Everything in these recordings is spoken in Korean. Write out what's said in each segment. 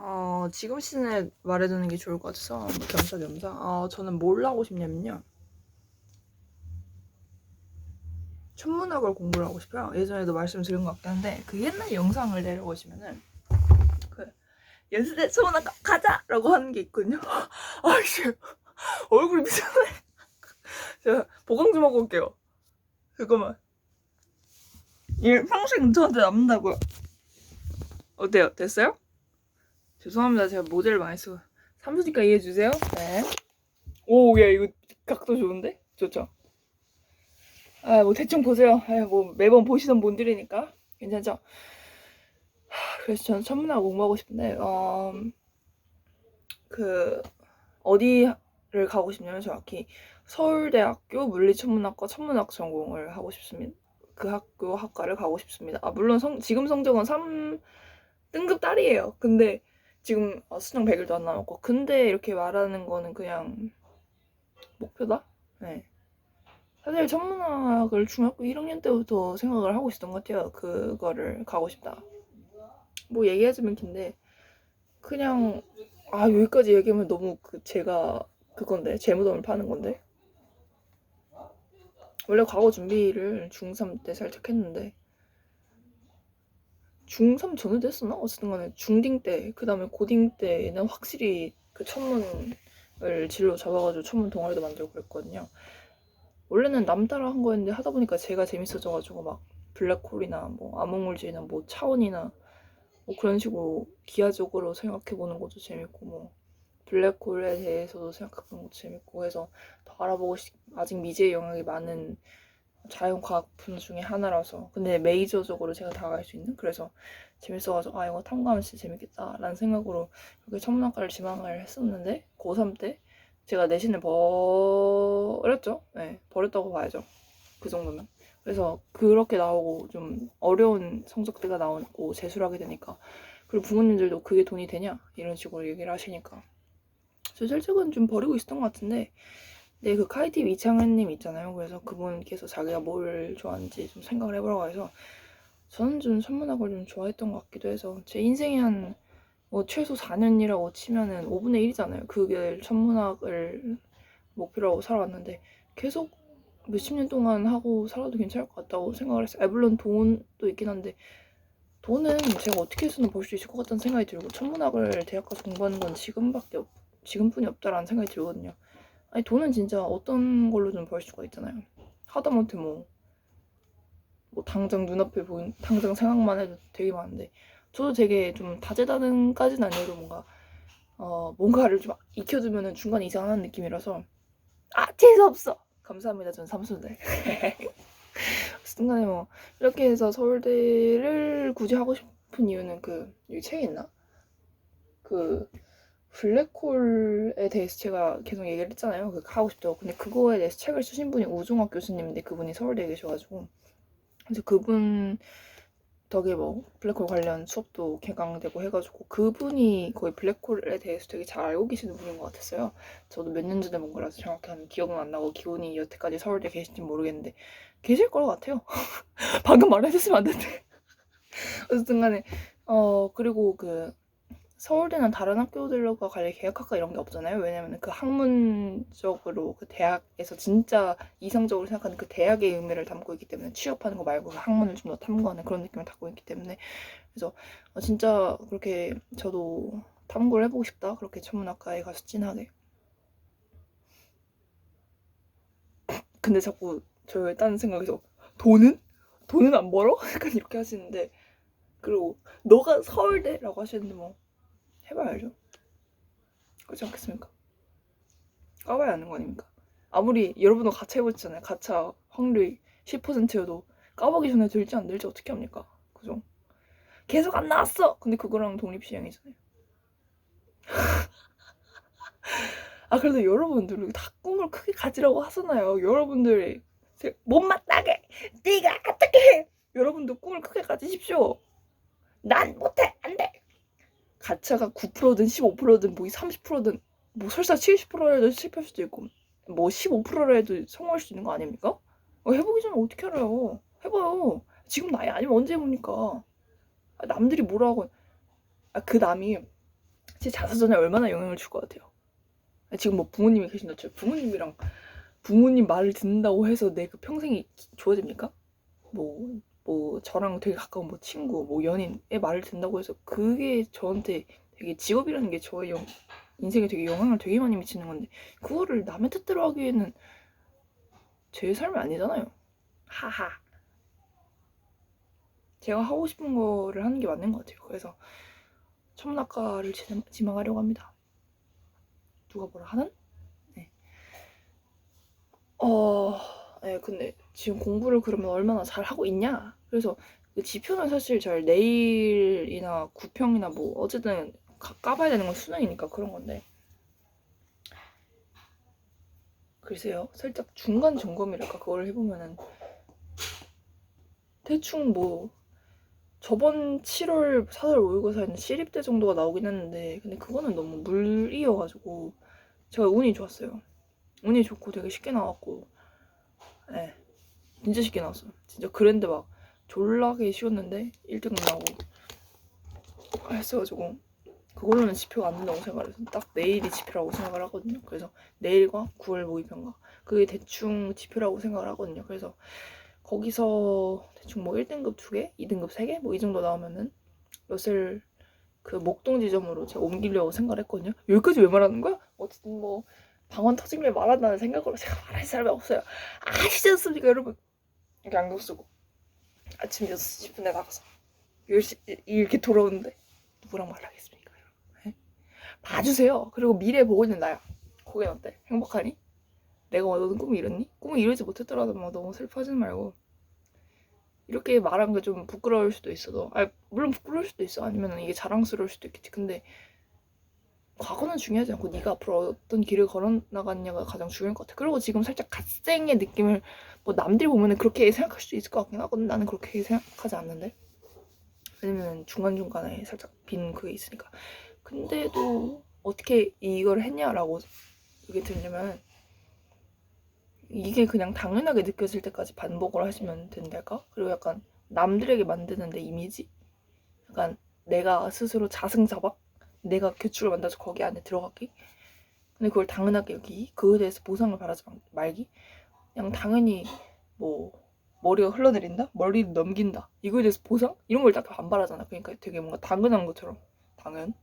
어, 지금 시즌에 말해두는 게 좋을 것 같아서 뭐 겸사겸사. 어, 저는 뭘 하고 싶냐면요. 천문학을 공부를 하고 싶어요. 예전에도 말씀드린 것 같긴 한데 그 옛날 영상을 내려보시면은 그 연습대 천문학 가- 가자 라고 하는 게 있거든요. 아이씨 얼굴이 미쳤네. 제가 보강 좀 하고 올게요. 잠깐만. 이 평생 저한테 남는다고요. 어때요? 됐어요? 죄송합니다. 제가 모델을 많이 쓰고. 삼수니까 이해해주세요. 네. 오, 야, 이거 각도 좋은데? 좋죠? 아, 뭐, 대충 보세요. 아, 뭐, 매번 보시던 분들이니까. 괜찮죠? 하, 그래서 저는 천문학 공부하고 싶은데, 어, 그, 어디를 가고 싶냐면 정확히 서울대학교 물리천문학과 천문학 전공을 하고 싶습니다. 그 학교 학과를 가고 싶습니다. 아, 물론 성, 지금 성적은 3 등급 딸이에요. 근데 지금 어, 수능 100일도 안 남았고 근데 이렇게 말하는 거는 그냥 목표다? 네. 사실 천문학을 중학교 1학년 때부터 생각을 하고 있었던 것 같아요. 그거를 가고 싶다. 뭐 얘기하자면 긴데 그냥 아 여기까지 얘기하면 너무 그 제가 그건데 재무덤을 파는 건데 원래 과거 준비를 중3 때 살짝 했는데 중3 전에도 했었나? 어쨌든 간에 중딩 때, 그 다음에 고딩 때는 확실히 그 천문을 진로 잡아가지고 천문 동아리도 만들고 그랬거든요. 원래는 남 따라 한 거였는데 하다 보니까 제가 재밌어져가지고 막 블랙홀이나 뭐 암흑물질이나 뭐 차원이나 뭐 그런 식으로 기하적으로 생각해보는 것도 재밌고 뭐 블랙홀에 대해서도 생각해보는 것도 재밌고 해서 더 알아보고 싶, 아직 미지의 영역이 많은 자연과학 분야 중에 하나라서. 근데 메이저적으로 제가 다가갈 수 있는? 그래서 재밌어가지고 아 이거 탐구하면 진짜 재밌겠다라는 생각으로 그렇게 천문학과를 지망을 했었는데 고3 때 제가 내신을 버렸죠? 네 버렸다고 봐야죠. 그 정도면. 그래서 그렇게 나오고 좀 어려운 성적대가 나오고 재수를 하게 되니까 그리고 부모님들도 그게 돈이 되냐? 이런 식으로 얘기를 하시니까. 저 실적은 좀 버리고 있었던 것 같은데 네, 그 카이티 이창현님 있잖아요. 그래서 그분께서 자기가 뭘 좋아하는지 좀 생각을 해보라고 해서 저는 좀 천문학을 좀 좋아했던 것 같기도 해서 제 인생이 한 뭐 최소 4년이라고 치면은 5분의 1이잖아요. 그게 천문학을 목표로 하고 살아왔는데 계속 몇십 년 동안 하고 살아도 괜찮을 것 같다고 생각을 했어요. 아, 물론 돈도 있긴 한데 돈은 제가 어떻게 해서는 벌 수 있을 것 같다는 생각이 들고 천문학을 대학 가서 공부하는 건 지금밖에 없, 지금뿐이 없다라는 생각이 들거든요. 아니 돈은 진짜 어떤 걸로 좀 벌 수가 있잖아요. 하다못해 뭐, 뭐 당장 눈앞에 보인 당장 생각만 해도 되게 많은데. 저도 되게 좀 다재다능까지는 아니어도 뭔가 어 뭔가를 좀 익혀두면은 중간에 이상한 느낌이라서 아 재수 없어! 감사합니다 전 삼수들 순간에 뭐 이렇게 해서 서울대를 굳이 하고 싶은 이유는 그 여기 책에 있나? 그 블랙홀에 대해서 제가 계속 얘기를 했잖아요. 그 하고 싶다고. 근데 그거에 대해서 책을 쓰신 분이 우종학 교수님인데 그분이 서울대에 계셔가지고 그래서 그분 덕에 뭐 블랙홀 관련 수업도 개강되고 해가지고 그분이 거의 블랙홀에 대해서 되게 잘 알고 계시는 분인 것 같았어요. 저도 몇 년 전에 본 거라서 정확한 기억은 안 나고 기분이 여태까지 서울대 계실지 모르겠는데 계실 것 같아요. 방금 말해줬으면 안 되는데. 어쨌든 간에 어 그리고 그 서울대는 다른 학교들과 관련 계약학과 이런 게 없잖아요. 왜냐면 그 학문적으로 그 대학에서 진짜 이상적으로 생각하는 그 대학의 의미를 담고 있기 때문에 취업하는 거 말고 그 학문을 좀 더 탐구하는 그런 느낌을 담고 있기 때문에 그래서 어, 진짜 그렇게 저도 탐구를 해보고 싶다. 그렇게 천문학과에 가서 진하게. 근데 자꾸 저딴 생각에서 돈은? 돈은 안 벌어? 약간 이렇게 하시는데 그리고 너가 서울대라고 하시는데 뭐 해봐야죠. 그렇지 않겠습니까? 까봐야 하는 거 아닙니까? 아무리 여러분도 가차 해보셨잖아요. 가차 확률이 10%여도 까보기 전에 될지 안 될지 어떻게 합니까? 그죠? 계속 안 나왔어! 근데 그거랑 독립시행이잖아요. 아, 그래도 여러분들 다 꿈을 크게 가지라고 하잖아요. 여러분들이 못마땅해! 네가 어떻게 해! 여러분도 꿈을 크게 가지십시오. 난 못해! 안 돼! 가차가 9%든 15%든 뭐 30%든 뭐 설사 70%라도 실패할 수도 있고 뭐 15%라 해도 성공할 수 있는 거 아닙니까? 어, 해보기 전에 어떻게 알아요? 해봐요. 지금 나이 아니면 언제 해봅니까? 아, 남들이 뭐라고 아, 그 남이 제 자서전에 얼마나 영향을 줄 것 같아요. 지금 뭐 부모님이 계신다 쳐 부모님이랑 부모님 말을 듣는다고 해서 내 그 평생이 기- 좋아집니까? 뭐, 뭐 저랑 되게 가까운 뭐 친구, 뭐 연인의 말을 듣는다고 해서 그게 저한테 되게 직업이라는 게 저의 영- 인생에 되게 영향을 되게 많이 미치는 건데 그거를 남의 뜻대로 하기에는 제 삶이 아니잖아요. 하하. 제가 하고 싶은 거를 하는 게 맞는 것 같아요. 그래서 천문학과를 지- 지망하려고 합니다. 누가 뭐라 하는? 네. 어, 네, 근데 지금 공부를 그러면 얼마나 잘 하고 있냐? 그래서 그 지표는 사실 잘 내일이나 구평이나 뭐 어쨌든 가- 까봐야 되는 건 수능이니까 그런 건데. 글쎄요, 살짝 중간 점검이랄까 그걸 해보면은 대충 뭐 저번 7월 4월 모의고사에는 시립대 정도가 나오긴 했는데 근데 그거는 너무 물이어가지고 제가 운이 좋았어요. 운이 좋고 되게 쉽게 나왔고 예 진짜 쉽게 나왔어요. 진짜 그랜드 막 졸라게 쉬웠는데 1등 나오고 했어가지고 그걸로는 지표가 안 된다고 생각을 해서 딱 내일이 지표라고 생각을 하거든요. 그래서 내일과 9월 모의평가 그게 대충 지표라고 생각을 하거든요. 그래서 거기서 대충 뭐 1등급 2개, 2등급 3개 뭐 이 정도 나오면은 롯을 그 목동 지점으로 제가 옮기려고 생각을 했거든요. 여기까지 왜 말하는 거야? 어쨌든 뭐 방언 터지면 말한다는 생각으로 제가 말할 사람이 없어요. 아시지 않습니까 여러분? 이렇게 안경 쓰고 아침 6시 10분에 나가서 10시 이렇게 돌아오는데 누구랑 말하겠습니까? 네? 봐주세요. 그리고 미래 보고 있는 나야. 거긴 어때? 행복하니? 내가 원하는 꿈이 이뤘니? 꿈을 이루지 못했더라도 막 너무 슬퍼하지 말고 이렇게 말한 게 좀 부끄러울 수도 있어도 아 물론 부끄러울 수도 있어 아니면 이게 자랑스러울 수도 있겠지 근데 과거는 중요하지 않고 네가 앞으로 어떤 길을 걸어 나갔냐가 가장 중요할 것 같아 그리고 지금 살짝 갓생의 느낌을 뭐 남들이 보면은 그렇게 생각할 수도 있을 것 같긴 하거든 나는 그렇게 생각하지 않는데 왜냐면 중간 중간에 살짝 빈 그게 있으니까 근데도 어떻게 이걸 했냐라고 이게 들려면 이게 그냥 당연하게 느껴질 때까지 반복을 하시면 된달까? 그리고 약간 남들에게 만드는 내 이미지? 약간 내가 스스로 자승자박? 내가 규칙을 만들어서 거기 안에 들어가기? 근데 그걸 당연하게 여기 그거에 대해서 보상을 바라지 말- 말기? 그냥 당연히 뭐 머리가 흘러내린다? 머리를 넘긴다? 이거에 대해서 보상? 이런 걸 딱 안 바라잖아. 그러니까 되게 뭔가 당연한 것처럼 당연?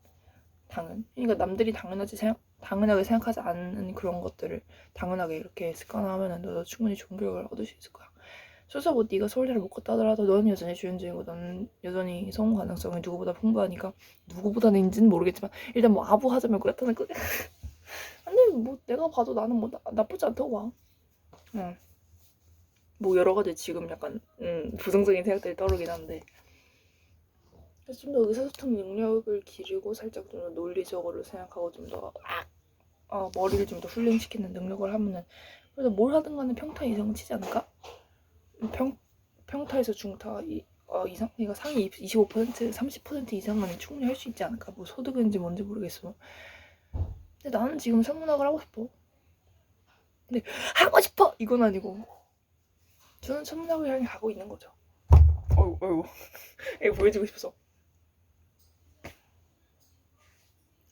당연? 그러니까 남들이 당연하지 생각, 당연하게 생각하지 않는 그런 것들을 당연하게 이렇게 습관화하면 너도 충분히 좋은 결과를 얻을 수 있을 거야. 설사 뭐 네가 서울대를 못 갔다 하더라도 너는 여전히 주연중이고 너는 여전히 성공 가능성이 누구보다 풍부하니까 누구보다는지는 모르겠지만 일단 뭐 아부 하자면 그렇다는 거. 근데 뭐 내가 봐도 나는 뭐 나, 나쁘지 않다고 봐. 응. 뭐 여러 가지 지금 약간 음, 부정적인 생각들이 떠오르긴 한데 좀 더 의사소통 능력을 기르고 살짝 좀 더 논리적으로 생각하고 좀더 아, 어, 머리를 좀 더 훈련시키는 능력을 하면은 그래도 뭘 하든 간에 평타 이상은 치지 않을까? 평, 평타에서 중타 이, 어, 이상? 그러니까 상위 25% 30% 이상은 충분히 할 수 있지 않을까? 뭐 소득인지 뭔지 모르겠어. 근데 나는 지금 천문학을 하고 싶어. 근데 하고 싶어! 이건 아니고 저는 천문학을 향해 가고 있는 거죠. 어이구 어이구 이거 보여주고 싶어서.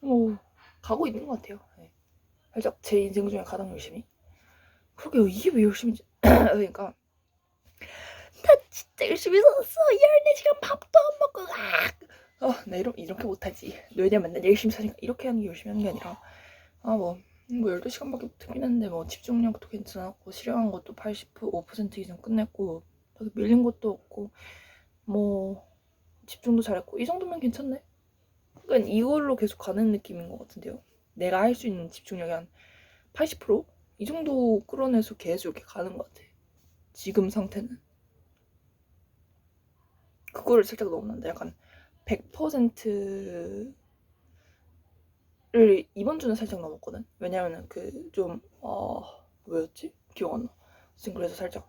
뭐 가고 있는 것 같아요. 네. 살짝 제 인생 중에 가장 열심히. 그러게요. 이게 왜 열심인지. 그러니까 나 진짜 열심히 살았어. 14시간 밥도 안 먹고 아! 어, 나 이러, 이렇게 못하지. 왜냐면 난 열심히 사니까 이렇게 하는 게 열심히 하는 게 아니라 아 뭐 뭐 12시간밖에 못 하긴 했는데 뭐 집중력도 괜찮았고 실행한 것도 85% 이상 끝냈고 밀린 것도 없고 뭐 집중도 잘했고 이 정도면 괜찮네. 그러니까 이걸로 계속 가는 느낌인 것 같은데요. 내가 할 수 있는 집중력이 한 80%? 이 정도 끌어내서 계속 이렇게 가는 것 같아. 지금 상태는. 그거를 살짝 넘는다. 약간 100%를 이번 주는 살짝 넘었거든. 왜냐면은 그 좀, 어, 뭐였지? 기억 안 나. 지금 그래서 살짝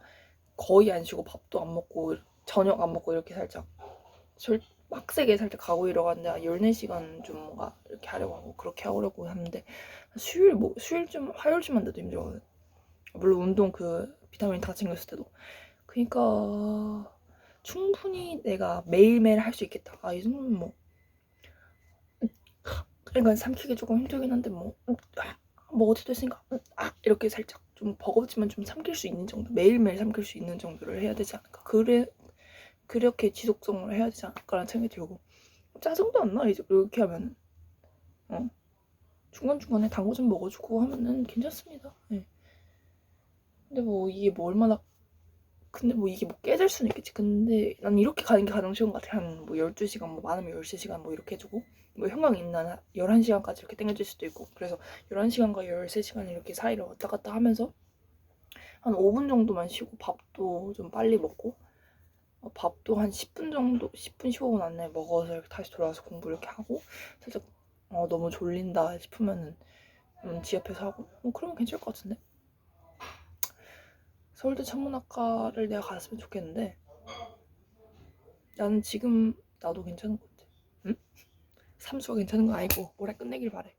거의 안 쉬고 밥도 안 먹고 저녁 안 먹고 이렇게 살짝 절, 빡세게 살짝 가고 이러는데 14시간 좀 뭔가 이렇게 하려고 하고 그렇게 하려고 하는데 수요일 뭐 수요일쯤 화요일쯤만 돼도 힘들거든. 물론 운동 그 비타민 다 챙겼을 때도. 그러니까 충분히 내가 매일매일 할 수 있겠다. 아 이 정도면 뭐. 그러니까 삼키기 조금 힘들긴 한데 뭐, 음, 아, 뭐 어디 됐으니까 음, 아 이렇게 살짝 좀 버겁지만 좀 삼킬 수 있는 정도 매일매일 삼킬 수 있는 정도를 해야 되지 않을까? 그래 그렇게 지속성으로 해야 되지 않을까라는 생각이 들고. 짜증도 안 나 이제 이렇게 하면 어. 중간중간에 단거 좀 먹어주고 하면은 괜찮습니다. 예. 근데 뭐 이게 뭐 얼마나 근데 뭐 이게 뭐 깨질 수는 있겠지. 근데 난 이렇게 가는 게 가장 쉬운 것 같아. 한 뭐 12시간 뭐 많으면 13시간 뭐 이렇게 해주고. 뭐 형광 있나 11시간까지 이렇게 땡겨질 수도 있고. 그래서 11시간과 13시간 이렇게 사이를 왔다 갔다 하면서 한 5분 정도만 쉬고 밥도 좀 빨리 먹고 어, 밥도 한 10분 정도 10분 15분 안에 먹어서 이렇게 다시 돌아와서 공부 이렇게 하고 살짝 어, 너무 졸린다 싶으면은 음, 지하에서 하고. 뭐 그러면 괜찮을 것 같은데 서울대 천문학과를 내가 갔으면 좋겠는데 나는 지금 나도 괜찮은 것 같아. 응? 삼수가 괜찮은 건 아니고 올해 끝내길 바래.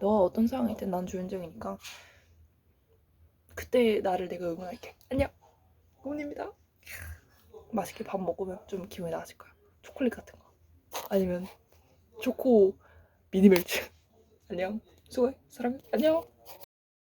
너가 어떤 상황이든 난 조현정이니까 그때 나를 내가 응원할게. 안녕. 고은입니다. 맛있게 밥 먹으면 좀 기분이 나아질 거야. 초콜릿 같은 거. 아니면 초코 미니멜트. 안녕. 수고해. 사랑해. 안녕